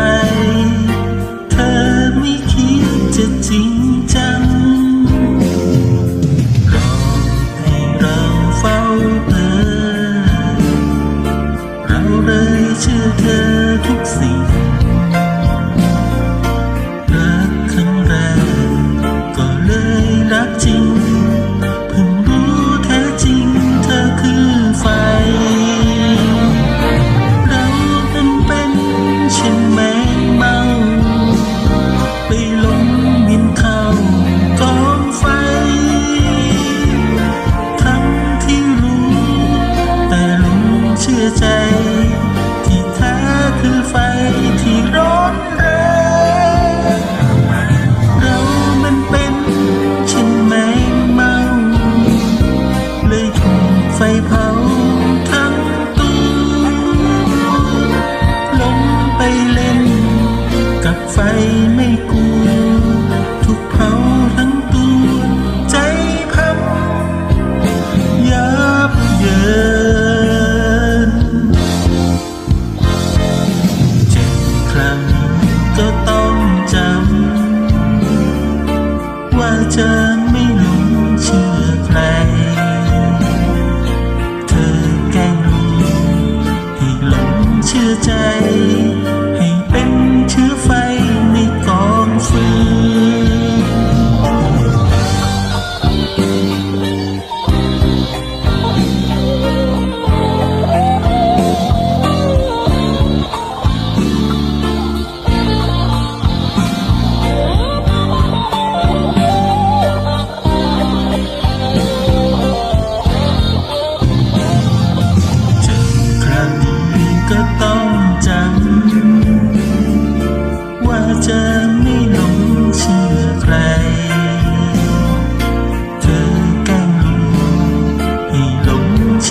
time ธอไม่หลงเชื่อใคร เธอแกล้งให้หลงเชื่อใจ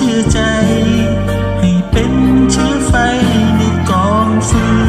เชื่อใจ ให้เป็นเชื้อไฟในกองฟืน